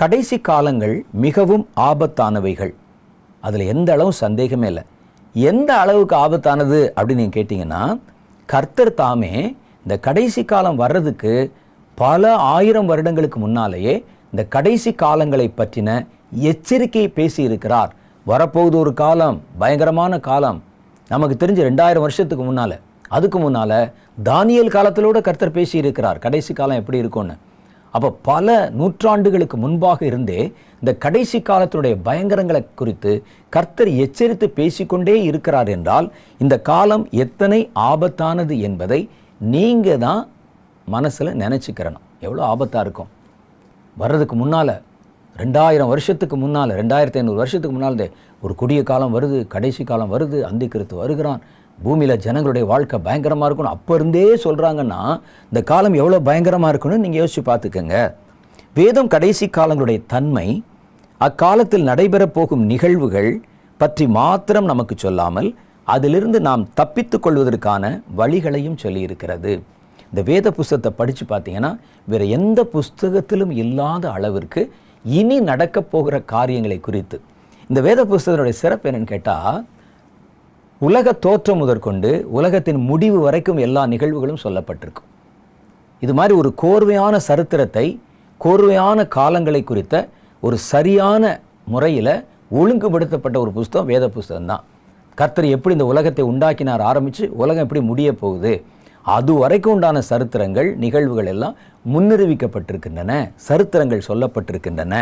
கடைசி காலங்கள் மிகவும் ஆபத்தானவைகள். அதில் எந்த அளவு சந்தேகமே இல்லை. எந்த அளவுக்கு ஆபத்தானது அப்படின்னு நீங்கள் கேட்டிங்கன்னா கர்த்தர் தாமே இந்த கடைசி காலம் வர்றதுக்கு பல ஆயிரம் வருடங்களுக்கு முன்னாலேயே இந்த கடைசி காலங்களை பற்றின எச்சரிக்கையை பேசியிருக்கிறார் வரப்போகுது ஒரு காலம் பயங்கரமான காலம். நமக்கு தெரிஞ்ச ரெண்டாயிரம் வருஷத்துக்கு முன்னால். அதுக்கு முன்னால் தானியல் காலத்திலோட கர்த்தர் பேசியிருக்கிறார் கடைசி காலம் எப்படி இருக்கும்னு. அப்போ பல நூற்றாண்டுகளுக்கு முன்பாக இருந்தே இந்த கடைசி காலத்தினுடைய பயங்கரங்களை குறித்து கர்த்தர் எச்சரித்து பேசிக்கொண்டே இருக்கிறார் என்றால் இந்த காலம் எத்தனை ஆபத்தானது என்பதை நீங்கள் தான் மனசில் நினச்சிக்கிறணும். எவ்வளோ ஆபத்தாக இருக்கும்? வர்றதுக்கு முன்னால் ரெண்டாயிரம் வருஷத்துக்கு முன்னால் ரெண்டாயிரத்தி ஐநூறு வருஷத்துக்கு முன்னால் ஒரு கொடிய காலம் வருது கடைசி காலம் வருது அந்தி கருத்து வருகிறான் பூமியில் ஜனங்களுடைய வாழ்க்கை பயங்கரமாக இருக்கணும் அப்போ இருந்தே சொல்கிறாங்கன்னா இந்த காலம் எவ்வளோ பயங்கரமாக இருக்கணும்னு நீங்கள் யோசிச்சு பார்த்துக்கோங்க. வேதம் கடைசி காலங்களுடைய தன்மை அக்காலத்தில் நடைபெறப் போகும் நிகழ்வுகள் பற்றி மாத்திரம் நமக்கு சொல்லாமல் அதிலிருந்து நாம் தப்பித்து கொள்வதற்கான வழிகளையும் சொல்லியிருக்கிறது. இந்த வேத புஸ்தகத்தை படித்து பார்த்தீங்கன்னா வேறு எந்த புஸ்தகத்திலும் இல்லாத அளவிற்கு இனி நடக்கப் போகிற காரியங்களை குறித்து. இந்த வேத புஸ்தகத்தினுடைய சிறப்பு என்னன்னு கேட்டால் உலக தோற்றம் முதற்கொண்டு உலகத்தின் முடிவு வரைக்கும் எல்லா நிகழ்வுகளும் சொல்லப்பட்டிருக்கும். இது மாதிரி ஒரு கோர்வையான சரித்திரத்தை கோர்வையான காலங்களை குறித்த ஒரு சரியான முறையில் ஒழுங்குபடுத்தப்பட்ட ஒரு புஸ்தகம் வேத புஸ்தகம் தான். கர்த்தர் எப்படி இந்த உலகத்தை உண்டாக்கினார் ஆரம்பித்து உலகம் எப்படி முடிய போகுது அது வரைக்கும் உண்டான சரித்திரங்கள் நிகழ்வுகள் எல்லாம் முன்னிறுவிக்கப்பட்டிருக்கின்றன சரித்திரங்கள் சொல்லப்பட்டிருக்கின்றன.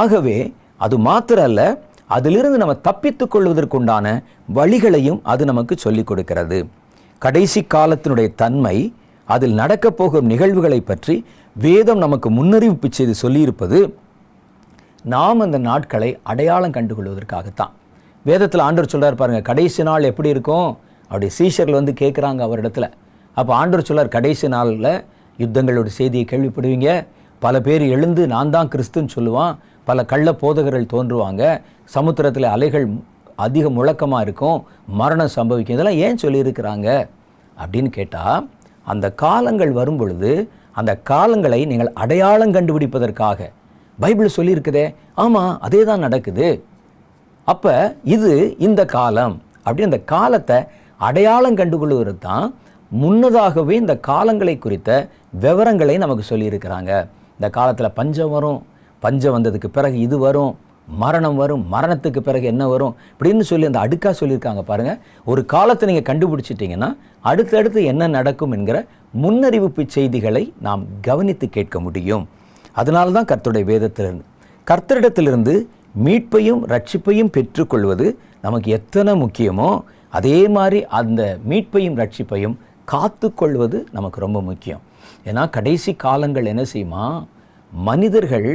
ஆகவே அது மாத்திரம் அல்ல அதிலிருந்து நம்ம தப்பித்துக் கொள்வதற்குண்டான வழிகளையும் அது நமக்கு சொல்லிக் கொடுக்கிறது. கடைசி காலத்தினுடைய தன்மை அதில் நடக்கப் போகும் நிகழ்வுகளை பற்றி வேதம் நமக்கு முன்னறிவிப்பு செய்து சொல்லியிருப்பது நாம் அந்த நாட்களை அடையாளம் கண்டுகொள்வதற்காகத்தான். வேதத்தில் ஆண்டவர் சொல்கிறார் பாருங்கள் கடைசி நாள் எப்படி இருக்கும்? அப்படி சீஷர்கள் வந்து கேட்குறாங்க அவரிடத்துல. அப்போ ஆண்டவர் சொல்லார் கடைசி நாளில் யுத்தங்களோட செய்தியை கேள்விப்படுவீங்க. பல பேர் எழுந்து நான் தான் கிறிஸ்துன்னு சொல்லுவான். பல கள்ள போதகர்கள் தோன்றுவாங்க. சமுத்திரத்தில் அலைகள் அதிக முழக்கமாக இருக்கும். மரணம் சம்பவிக்கும். இதெல்லாம் ஏன் சொல்லியிருக்கிறாங்க? அப்படின்னு கேட்டால் அந்த காலங்கள் வரும் பொழுது அந்த காலங்களை நீங்கள் அடையாளம் கண்டுபிடிப்பதற்காக. பைபிள் சொல்லியிருக்குதே. ஆமாம் அதே தான் நடக்குது. அப்போ இது இந்த காலம் அப்படி அந்த காலத்தை அடையாளம் கண்டுகொள்வது தான் முன்னதாகவே இந்த காலங்களை குறித்த விவரங்களை நமக்கு சொல்லியிருக்கிறாங்க. இந்த காலத்தில் பஞ்சம் வரும். பஞ்சம் வந்ததுக்கு பிறகு இது வரும் மரணம் வரும் மரணத்துக்கு பிறகு என்ன வரும் இப்படின்னு சொல்லி அந்த அடுக்காக சொல்லியிருக்காங்க பாருங்கள் ஒரு காலத்தை நீங்கள் கண்டுபிடிச்சிட்டிங்கன்னா அடுத்தடுத்து என்ன நடக்கும் என்கிற முன்னறிவிப்பு செய்திகளை நாம் கவனித்து கேட்க முடியும். அதனால தான் கர்த்தருடைய வேதத்திலிருந்து கர்த்தரிடத்திலிருந்து மீட்பையும் ரட்சிப்பையும் பெற்றுக்கொள்வது நமக்கு எத்தனை முக்கியமோ அதே மாதிரி அந்த மீட்பையும் ரட்சிப்பையும் காத்துக்கொள்வது நமக்கு ரொம்ப முக்கியம். ஏன்னா கடைசி காலங்கள் என்ன செய்யுமா? மனிதர்கள்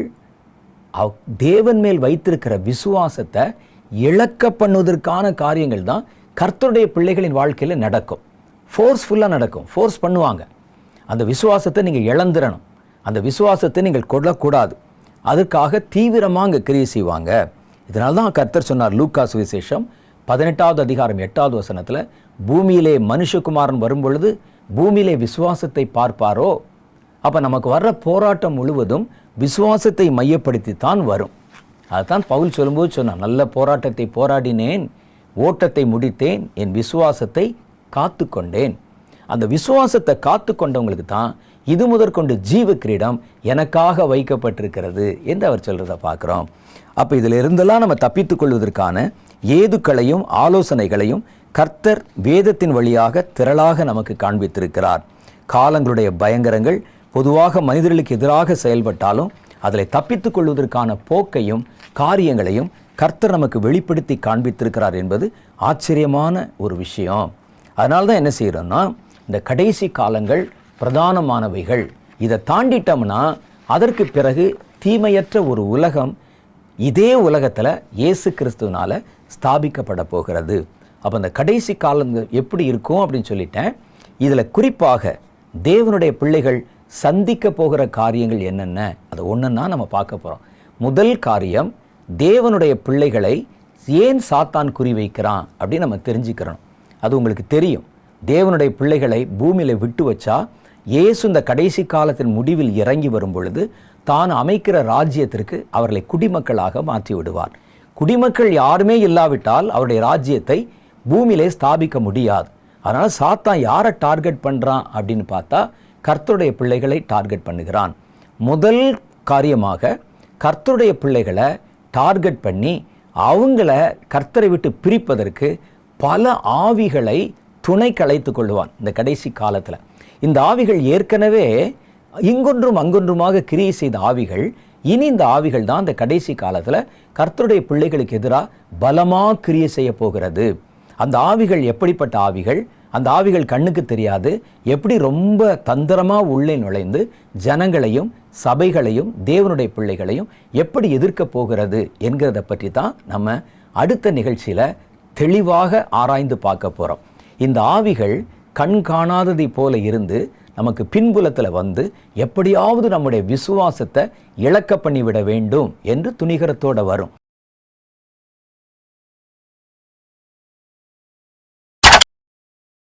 தேவன் மேல் வைத்திருக்கிற விசுவாசத்தை இழக்க பண்ணுவதற்கான காரியங்கள் தான் கர்த்தருடைய பிள்ளைகளின் வாழ்க்கையில் நடக்கும். ஃபோர்ஸ்ஃபுல்லாக நடக்கும். ஃபோர்ஸ் பண்ணுவாங்க. அந்த விசுவாசத்தை நீங்கள் இழந்துடணும் அந்த விசுவாசத்தை நீங்கள் கொள்ளக்கூடாது அதுக்காக தீவிரமாக அங்கே கிரியை செய்வாங்க. இதனால தான் கர்த்தர் சொன்னார் லூக்கா சுவிசேஷம் பதினெட்டாவது அதிகாரம் எட்டாவது வசனத்தில் பூமியிலே மனுஷகுமாரன் வரும்பொழுது பூமியிலே விசுவாசத்தை பார்ப்பாரோ? அப்போ நமக்கு வர்ற போராட்டம் முழுவதும் விசுவாசத்தை மையப்படுத்தி தான் வரும். அதுதான் பவுல் சொல்லும்போது சொன்னான் நல்ல போராட்டத்தை போராடினேன் ஓட்டத்தை முடித்தேன் என் விசுவாசத்தை காத்து கொண்டேன் அந்த விசுவாசத்தை காத்து கொண்டவங்களுக்கு தான் இது முதற்கொண்டு ஜீவ கிரீடம் எனக்காக வைக்கப்பட்டிருக்கிறது என்று அவர் சொல்கிறத பார்க்குறோம். அப்போ இதில் இருந்தெல்லாம் நம்ம தப்பித்துக் கொள்வதற்கான ஏதுக்களையும் ஆலோசனைகளையும் கர்த்தர் வேதத்தின் வழியாக திரளாக நமக்கு காண்பித்திருக்கிறார். காலங்களுடைய பயங்கரங்கள் பொதுவாக மனிதர்களுக்கு எதிராக செயல்பட்டாலும் அதில் தப்பித்துக் கொள்வதற்கான போக்கையும் காரியங்களையும் கர்த்தர் நமக்கு வெளிப்படுத்தி காண்பித்திருக்கிறார் என்பது ஆச்சரியமான ஒரு விஷயம். அதனால தான் என்ன செய்கிறோம்னா இந்த கடைசி காலங்கள் பிரதானமானவைகள். இதை தாண்டிட்டோம்னா அதற்கு பிறகு தீமையற்ற ஒரு உலகம் இதே உலகத்தில் இயேசு கிறிஸ்துவனால் ஸ்தாபிக்கப்பட போகிறது. அப்போ அந்த கடைசி காலங்கள் எப்படி இருக்கும் அப்படின்னு சொல்லிட்டேன். இதில் குறிப்பாக தேவனுடைய பிள்ளைகள் சந்திக்க போகிற காரியங்கள் என்னென்ன? அது ஒன்றுன்னா நம்ம பார்க்க போகிறோம் முதல் காரியம் தேவனுடைய பிள்ளைகளை ஏன் சாத்தான் குறி வைக்கிறான் அப்படின்னு நம்ம தெரிஞ்சுக்கிறோம் அது உங்களுக்கு தெரியும். தேவனுடைய பிள்ளைகளை பூமியில் விட்டு வச்சா இயேசு இந்த கடைசி காலத்தின் முடிவில் இறங்கி வரும் பொழுது தான் அமைக்கிற ராஜ்யத்திற்கு அவர்களை குடிமக்களாக மாற்றி விடுவார். குடிமக்கள் யாருமே இல்லாவிட்டால் அவருடைய ராஜ்யத்தை பூமியிலே ஸ்தாபிக்க முடியாது. அதனால் சாத்தான் யாரை டார்கெட் பண்ணுறான் அப்படின்னு பார்த்தா கர்த்தருடைய பிள்ளைகளை டார்கெட் பண்ணுகிறான். முதல் காரியமாக கர்த்தருடைய பிள்ளைகளை டார்கெட் பண்ணி அவங்கள கர்த்தரை விட்டு பிரிப்பதற்கு பல ஆவிகளை துணை கலைத்து கொள்ளுவான் இந்த கடைசி காலத்தில். இந்த ஆவிகள் ஏற்கனவே இங்கொன்றும் அங்கொன்றுமாக கிரியை செய்த ஆவிகள் இனி இந்த ஆவிகள் தான் இந்த கடைசி காலத்தில் கர்த்தருடைய பிள்ளைகளுக்கு எதிராக பலமாக கிரியை செய்ய போகிறது. அந்த ஆவிகள் எப்படிப்பட்ட ஆவிகள்? அந்த ஆவிகள் கண்ணுக்கு தெரியாது. எப்படி ரொம்ப தந்திரமாக உள்ளே நுழைந்து ஜனங்களையும் சபைகளையும் தேவனுடைய பிள்ளைகளையும் எப்படி எதிர்க்க போகிறது என்கிறத பற்றி தான் நம்ம அடுத்த நிகழ்ச்சியில் தெளிவாக ஆராய்ந்து பார்க்க போகிறோம் இந்த ஆவிகள் கண் காணாததை போல இருந்து நமக்கு பின்புலத்தில் வந்து எப்படியாவது நம்முடைய விசுவாசத்தை இழக்க பண்ணிவிட வேண்டும் என்று துணிகரத்தோட வரும்.